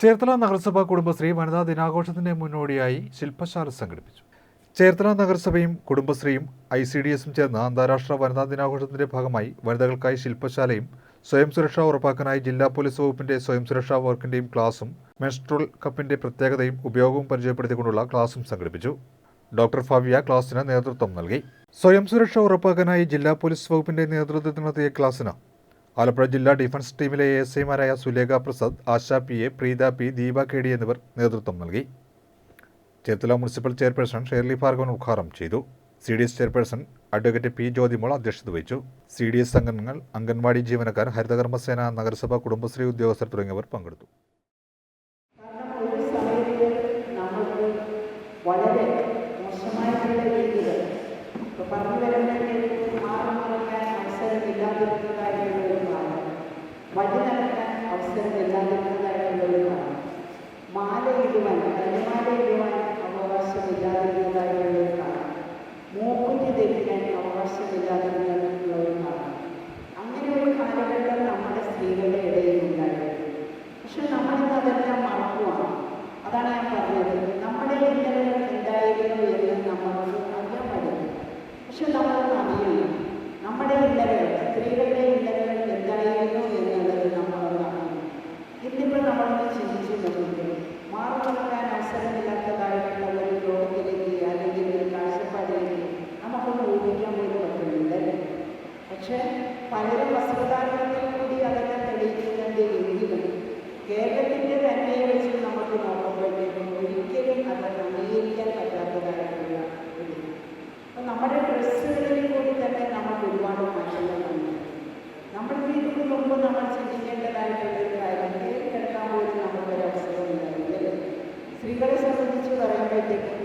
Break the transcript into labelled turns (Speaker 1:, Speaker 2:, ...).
Speaker 1: ചേർത്തല നഗരസഭ കുടുംബശ്രീ വനിതാ ദിനാഘോഷത്തിന്റെ മുന്നോടിയായി ശില്പശാല സംഘടിപ്പിച്ചു. ചേർത്തല നഗരസഭയും കുടുംബശ്രീയും ഐ സി ഡി എസും ചേർന്ന് അന്താരാഷ്ട്ര വനിതാ ദിനാഘോഷത്തിന്റെ ഭാഗമായി വനിതകൾക്കായി ശില്പശാലയും സ്വയം സുരക്ഷ ഉറപ്പാക്കാനായി ജില്ലാ പോലീസ് വകുപ്പിന്റെ സ്വയം സുരക്ഷാ വർക്കിന്റെയും ക്ലാസും മെൻസ്ട്രോൾ കപ്പിന്റെ പ്രത്യേകതയും ഉപയോഗവും പരിചയപ്പെടുത്തിക്കൊണ്ടുള്ള ക്ലാസും സംഘടിപ്പിച്ചു. ഡോക്ടർ ഫാവിയ ക്ലാസിന് നേതൃത്വം നൽകി. സ്വയം സുരക്ഷ ഉറപ്പാക്കാനായി ജില്ലാ പോലീസ് വകുപ്പിന്റെ നേതൃത്വത്തിൽ നടത്തിയ ക്ലാസ്സിന് ആലപ്പുഴ ജില്ലാ ഡിഫൻസ് ടീമിലെ എ എസ് ഐമാരായ Sulekha Prasad Asha P A Preetha P Deepa K D എന്നിവർ നേതൃത്വം നൽകി. Cherthala municipal chairperson Shirley Bhargavan ഉദ്ഘാടനം ചെയ്തു. C D S chairperson advocate P Jyothimol അധ്യക്ഷത വഹിച്ചു. സി ഡി എസ് അംഗങ്ങൾ അംഗൻവാടി ജീവനക്കാർ ഹരിതകർമ്മസേന നഗരസഭ കുടുംബശ്രീ ഉദ്യോഗസ്ഥർ തുടങ്ങിയവർ പങ്കെടുത്തു.
Speaker 2: വളരെ മോശമായിട്ടുള്ള മാലയിടുവാൻ കരിമാലയിടുവാൻ അവകാശമില്ലാതിരുന്നതായിട്ടുള്ള ഒരു കാലം മൂക്കുറ്റി ധരിക്കാൻ അവകാശമില്ലാതിരുന്നതായിട്ടുള്ള ഒരു കാലം അങ്ങനെ ഒരു കാലഘട്ടം നമ്മുടെ സ്ത്രീകളുടെ ഇടയിൽ ഉണ്ടായിരുന്നു പക്ഷെ നമ്മളിന്ന് അതെല്ലാം മറക്കുവാണ് അതാണ് ഞാൻ പറഞ്ഞത് നമ്മുടെ ഇന്നലെ ഉണ്ടായിരുന്നു എന്ന് നമ്മൾക്ക് അറിയാൻ പറ്റും പക്ഷെ നമ്മളൊന്നും അറിയില്ല നമ്മുടെ ഇന്നലെ സ്ത്രീകളുടെ ഊഹിക്കാൻ പോലും പറ്റുന്നില്ല പക്ഷെ പലരും വസ്ത്രധാരണത്തിൽ കൂടി അതൊക്കെ തെളിയിക്കുന്നതിന്റെ എങ്കിലും കേരളത്തിന്റെ തന്നെ വെച്ച് നമുക്ക് നോക്കുമ്പോഴത്തേക്കും ഒരിക്കലും അത് അംഗീകരിക്കാൻ പറ്റാത്തതായിട്ടുള്ള ഒരു അപ്പം നമ്മുടെ ഡ്രസ്സുകളിൽ കൂടി തന്നെ നമുക്ക് ഒരുപാട് മാറ്റങ്ങളുണ്ട് നമ്മൾ വീട്ടിൽ മുമ്പ് നമ്മൾ ചിന്തിക്കേണ്ടതായിട്ടുള്ള ഒരു കാര്യം കേൾക്കാൻ പോലും നമുക്കൊരു അവസരമില്ലായിരുന്നു സ്ത്രീകളെ സംബന്ധിച്ച് പറയുമ്പോഴത്തേക്കും